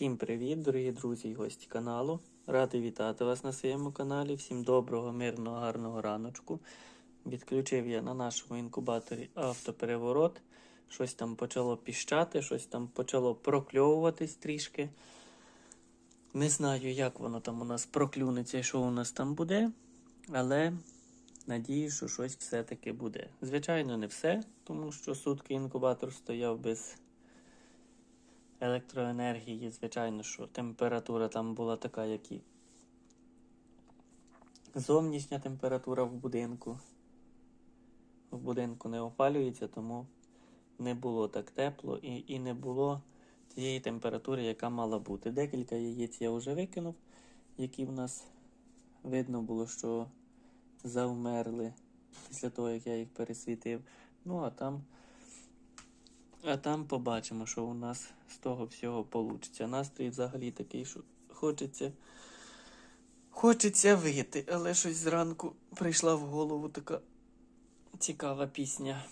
Всім привіт, дорогі друзі і гості каналу. Радий вітати вас на своєму каналі. Всім доброго, мирного, гарного раночку. Відключив я на нашому інкубаторі автопереворот. Щось там почало піщати, щось там почало прокльовуватись трішки. Не знаю, як воно там у нас проклюнеться і що у нас там буде, але надію, що щось все-таки буде. Звичайно, не все, тому що сутки інкубатор стояв без електроенергії, звичайно, що температура там була така, як і зовнішня температура в будинку. В будинку не опалюється, тому не було так тепло і, і не було тієї температури, яка мала бути. Декілька яєць я вже викинув, які в нас видно було, що завмерли після того, як я їх пересвітив. Ну, а там. А там побачимо, що у нас з того всього вийде. Настрій взагалі такий, що хочеться. Хочеться вийти, але щось зранку прийшла в голову така цікава пісня.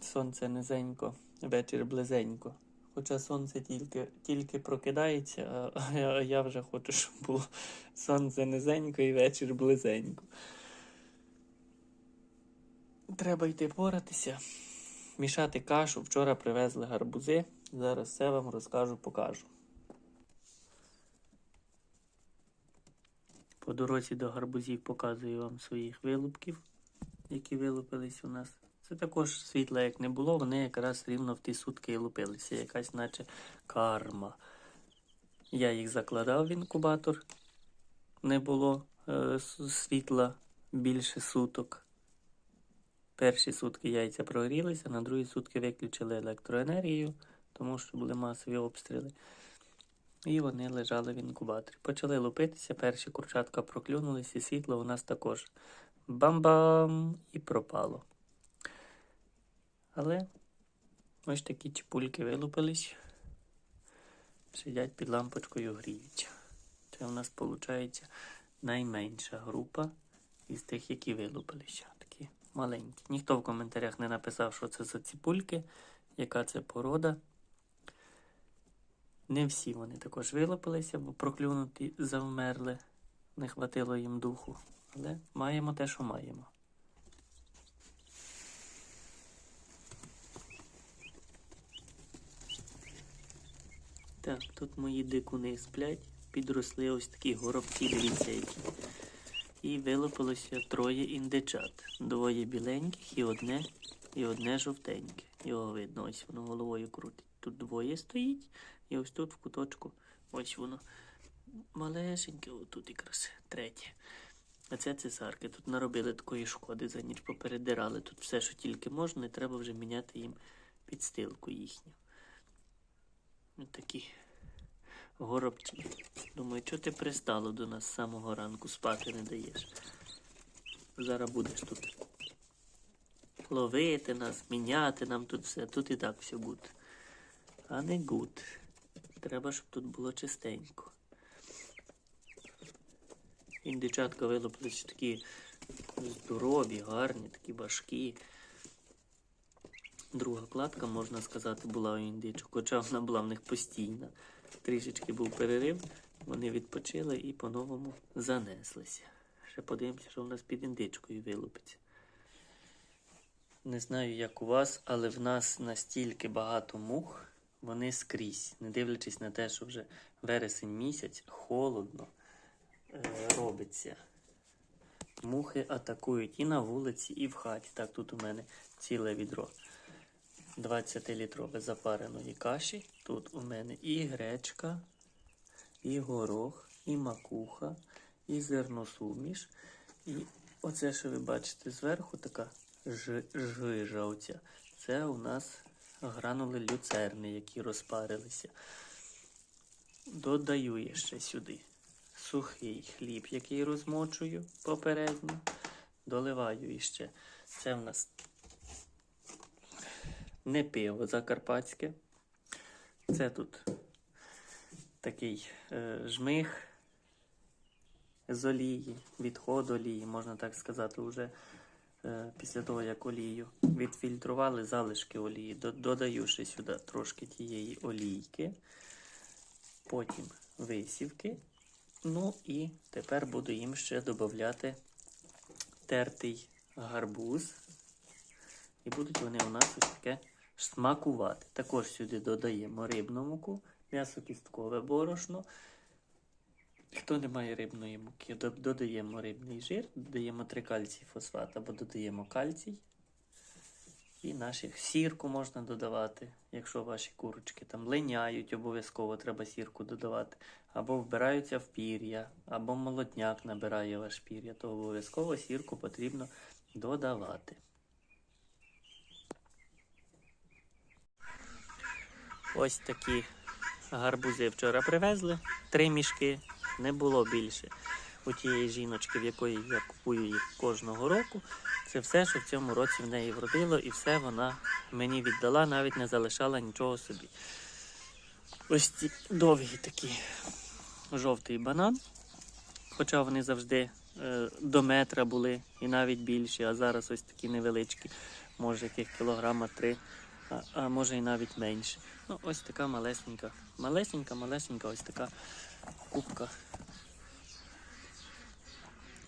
Сонце низенько, вечір близенько. Хоча сонце тільки, тільки прокидається, а я вже хочу, щоб було сонце низенько і вечір близенько. Треба йти поратися мішати кашу. Вчора привезли гарбузи. Зараз все вам розкажу, покажу. По дорозі до гарбузів показую вам своїх вилупків, які вилупились у нас. Це також світла, як не було, вони якраз рівно в ті сутки і лупилися. Якась наче карма. Я їх закладав в інкубатор. Не було е, світла більше суток. Перші сутки яйця прогрілися, на другі сутки виключили електроенергію, тому що були масові обстріли. І вони лежали в інкубаторі. Почали лупитися, перші курчатка проклюнулись, і світло у нас також бам-бам і пропало. Але ось такі чіпульки вилупились, сидять під лампочкою гріються. Це у нас виходить найменша група із тих, які вилупилися маленькі. Ніхто в коментарях не написав, що це за ціпульки, яка це порода. Не всі вони також вилопилися, бо проклюнуті завмерли, не хватило їм духу. Але маємо те, що маємо. Так, тут мої дикуни сплять, підросли ось такі горобці, дивіться які. І вилупилося троє індичат. Двоє біленьких і одне і одне жовтеньке. Його видно, ось воно головою крутить. Тут двоє стоїть, і ось тут в куточку ось воно малесеньке, отут якраз третє. А це цесарки. Тут наробили такої шкоди, за ніч попередирали. Тут все, що тільки можна, і треба вже міняти їм підстилку їхню. Ось такі горобці. Думаю, що ти пристало до нас з самого ранку спати не даєш. Зараз будеш тут ловити нас, міняти нам тут все. Тут і так все гуд. А не гуд. Треба, щоб тут було чистенько. Індичатка вилупились такі здорові, гарні, такі важкі. Друга кладка, можна сказати, була у індичок, хоча вона була в них постійна. Трішечки був перерив, вони відпочили і по-новому занеслися. Ще подивимося, що в нас під індичкою вилупиться. Не знаю, як у вас, але в нас настільки багато мух, вони скрізь, не дивлячись на те, що вже вересень місяць, холодно е, робиться. Мухи атакують і на вулиці, і в хаті. Так, тут у мене ціле відро. 20-літрове запареної каші. Тут у мене і гречка, і горох, і макуха, і зерносуміш. І оце, що ви бачите зверху, така жижа оця. Це у нас гранули люцерни, які розпарилися. Додаю я ще сюди сухий хліб, який розмочую попередньо. Доливаю іще. Це в нас не пиво закарпатське. Це тут такий е, жмих з олії, відход олії, можна так сказати, вже е, після того, як олію відфільтрували залишки олії. Додаю ще сюди трошки тієї олійки. потім висівки. Ну і тепер буду їм ще додати тертий гарбуз. І будуть вони у нас ось таке смакувати. Також сюди додаємо рибну муку, м'ясо-кісткове борошно. Хто не має рибної муки, додаємо рибний жир, додаємо трикальцій фосфат або додаємо кальцій. І наші сірку можна додавати, якщо ваші курочки там линяють, обов'язково треба сірку додавати. Або вбираються в пір'я, або молодняк набирає ваш пір'я, то обов'язково сірку потрібно додавати. Ось такі гарбузи вчора привезли. Три мішки, не було більше. У тієї жіночки, в якої я купую їх кожного року, це все, що в цьому році в неї вродило, і все вона мені віддала, навіть не залишала нічого собі. Ось ці довгі такі жовтий банан. Хоча вони завжди е, до метра були і навіть більші, а зараз ось такі невеличкі, може яких кілограма три, а, а може і навіть менше. Ну, ось така малесенька, малесенька, малесенька, ось така кубка.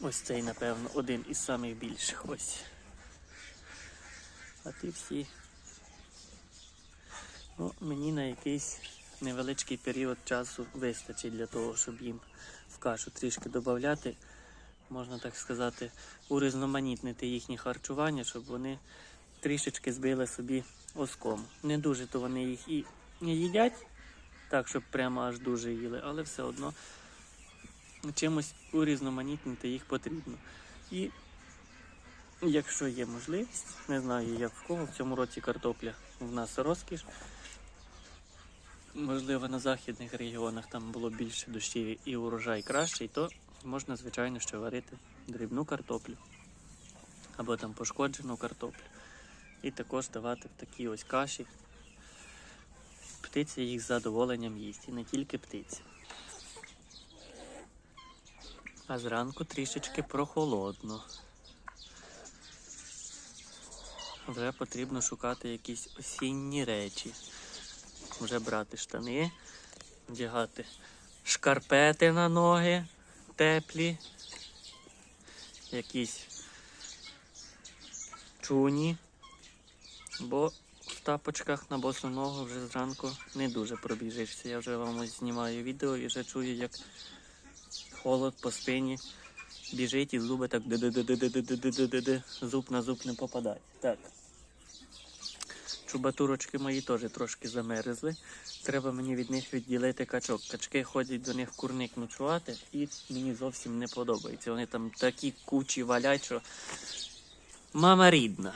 Ось цей, напевно, один із самих більших. Ось. А ті всі. Ну, мені на якийсь невеличкий період часу вистачить для того, щоб їм в кашу трішки додати, можна так сказати, урізноманітнити їхнє харчування, щоб вони трішечки збили собі оском. Не дуже то вони їх і не їдять, так, щоб прямо аж дуже їли, але все одно чимось урізноманітнити їх потрібно. І якщо є можливість, не знаю як в кого, в цьому році картопля в нас розкіш. Можливо, на західних регіонах там було більше дощів і урожай кращий, то можна, звичайно, ще варити дрібну картоплю або там пошкоджену картоплю. І також давати в такі ось каші. Птиця їх з задоволенням їсть, і не тільки птиця. А зранку трішечки прохолодно. Вже потрібно шукати якісь осінні речі. Вже брати штани, вдягати шкарпети на ноги теплі, якісь чуні, бо в тапочках на босу ногу вже зранку не дуже пробіжишся. Я вже вам ось знімаю відео і вже чую, як холод по спині біжить і зуби так зуб на зуб не попадають. Так. Чубатурочки мої теж трошки замерзли. Треба мені від них відділити качок. Качки ходять до них в курник ночувати, і мені зовсім не подобається. Вони там такі кучі валять, що мама рідна.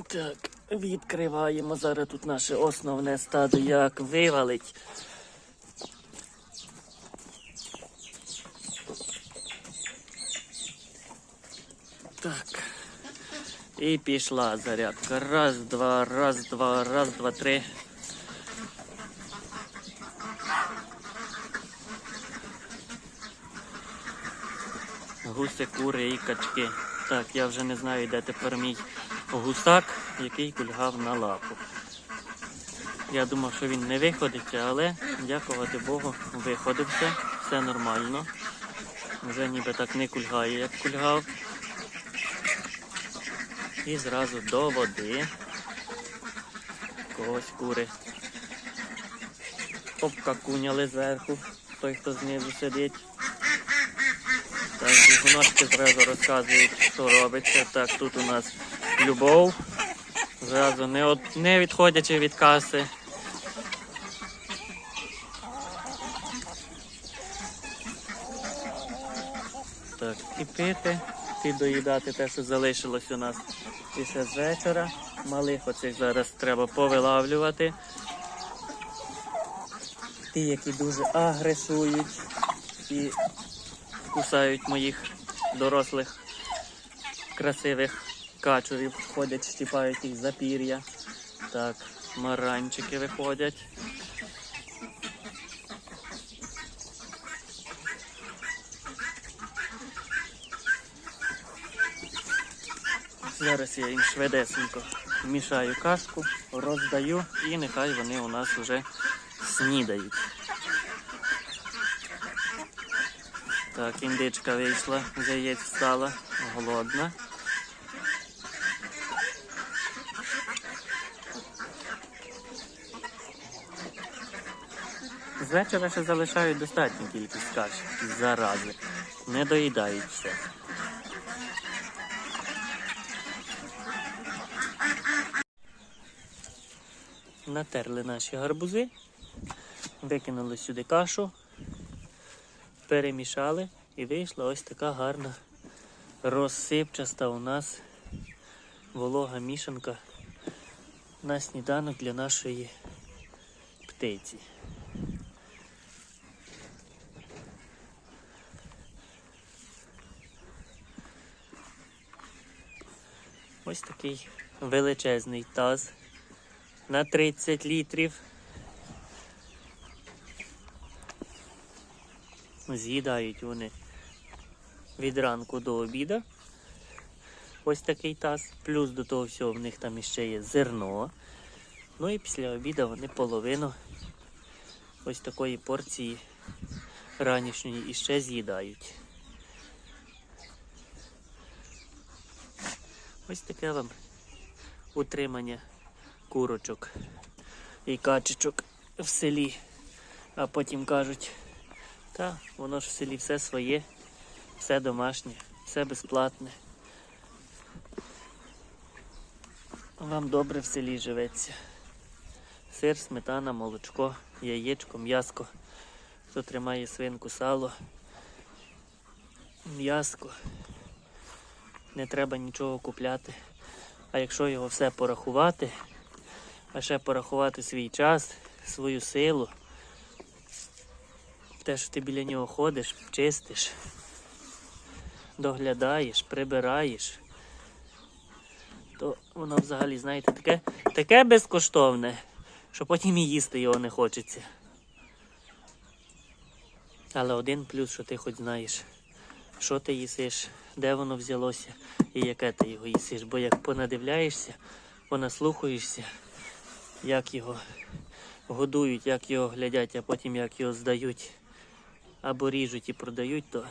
Так, відкриваємо зараз тут наше основне стадо, як вивалить. Так. І пішла зарядка. Раз, два, раз, два, раз, два, три. Гуси, кури і качки. Так, я вже не знаю, де тепер мій гусак, який кульгав на лапу. Я думав, що він не виходиться, але дякувати Богу, виходився. Все нормально. Вже ніби так не кульгає, як кульгав. І зразу до води. Когось кури. Обкакуняли зверху, той, хто знизу сидить. Так, бігуночки зразу розказують, що робиться. Так, тут у нас любов. Зразу не, от, не відходячи від каси. Так, і пити, і доїдати те, що залишилось у нас з вечора. Малих оцих зараз треба повилавлювати. Ті, які дуже агресують і кусають моїх дорослих красивих качурів, ходять, щіпають їх за пір'я. Так, маранчики виходять. Зараз я їм швидесенько мішаю кашку, роздаю і нехай вони у нас вже снідають. Так, індичка вийшла, яєць встала, голодна. З вечора ще залишають достатню кількість каші, зарази. Не доїдають все. Натерли наші гарбузи, викинули сюди кашу, перемішали і вийшла ось така гарна розсипчаста у нас волога мішанка на сніданок для нашої птиці. Ось такий величезний таз на 30 літрів. З'їдають вони від ранку до обіду. Ось такий таз. Плюс до того всього в них там іще є зерно. Ну і після обіду вони половину ось такої порції ранішньої іще з'їдають. Ось таке вам утримання курочок і качечок в селі. А потім кажуть, та воно ж в селі все своє, все домашнє, все безплатне. Вам добре в селі живеться. Сир, сметана, молочко, яєчко, м'яско. Хто тримає свинку, сало, м'яско. Не треба нічого купляти. А якщо його все порахувати, а ще порахувати свій час, свою силу, те, що ти біля нього ходиш, чистиш, доглядаєш, прибираєш, то воно взагалі, знаєте, таке, таке безкоштовне, що потім і їсти його не хочеться. Але один плюс, що ти хоч знаєш, що ти їсиш, де воно взялося і яке ти його їсиш. Бо як понадивляєшся, понаслухаєшся, як його годують, як його глядять, а потім як його здають або ріжуть і продають, то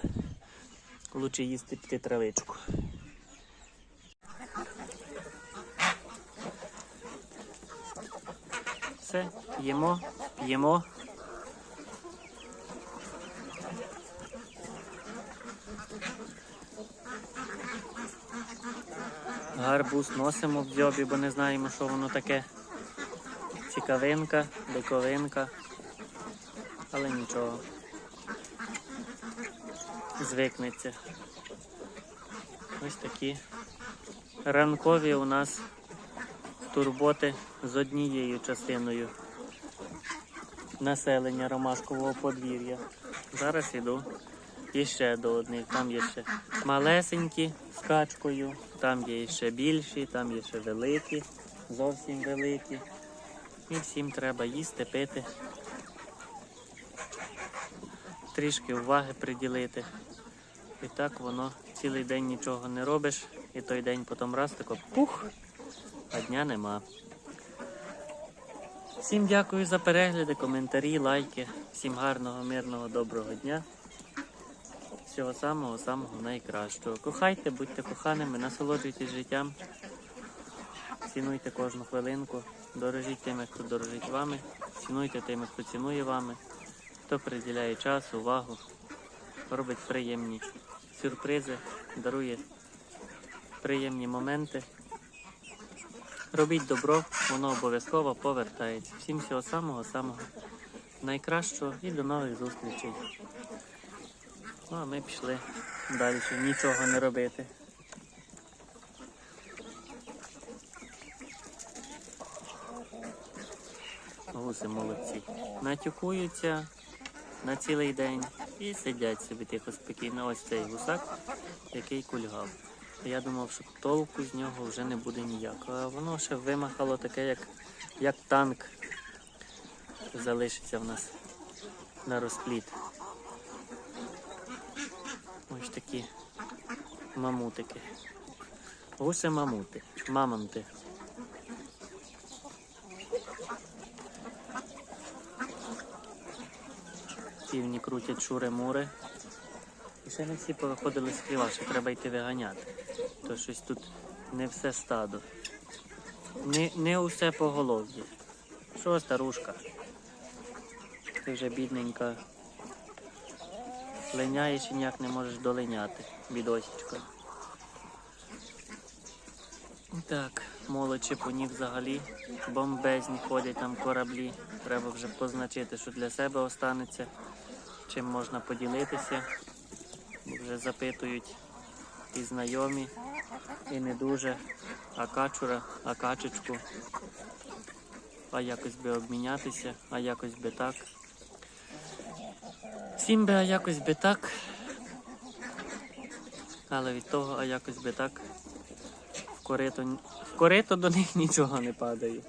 краще їсти піти травичку. Все, їмо, п'ємо. Гарбуз носимо в дзьобі, бо не знаємо, що воно таке. Цікавинка, диковинка. Але нічого. Звикнеться. Ось такі ранкові у нас турботи з однією частиною населення Ромашкового подвір'я. Зараз іду іще до одних. Там є ще малесенькі з качкою, там є ще більші, там є ще великі, зовсім великі. І всім треба їсти, пити. Трішки уваги приділити. І так воно цілий день нічого не робиш, і той день потім раз тако пух, а дня нема. Всім дякую за перегляди, коментарі, лайки. Всім гарного, мирного, доброго дня. Всього самого, самого найкращого. Кохайте, будьте коханими, насолоджуйтесь життям. Цінуйте кожну хвилинку. Дорожіть тими, хто дорожить вами. Цінуйте тими, хто цінує вами, хто приділяє час, увагу, робить приємні сюрпризи, дарує приємні моменти. Робіть добро, воно обов'язково повертається. Всім всього самого, самого найкращого і до нових зустрічей. Ну а ми пішли далі, нічого не робити. Гуси молодці. Натюкуються на цілий день і сидять собі тихо спокійно. Ось цей гусак, який кульгав. Я думав, що толку з нього вже не буде ніякого. А воно ще вимахало таке, як, як танк. Залишиться в нас на розпліт. Ось такі мамутики. Гуси мамути. Мамонти. Півні крутять шури-мури. І ще не всі повиходили з хліва, що треба йти виганяти. То щось тут не все стадо. Не не усе поголов'я. Що старушка? Ти вже бідненька. Линяєш і ніяк не можеш долиняти, бідосічко. Так, молодші поні взагалі бомбезні ходять там кораблі. Треба вже позначити, що для себе останеться, чим можна поділитися. Бо вже запитують і знайомі, і не дуже. А качура, а качечку. А якось би обмінятися, а якось би так. Всім би а якось би так. Але від того, а якось би так. В корито, в корито до них нічого не падає.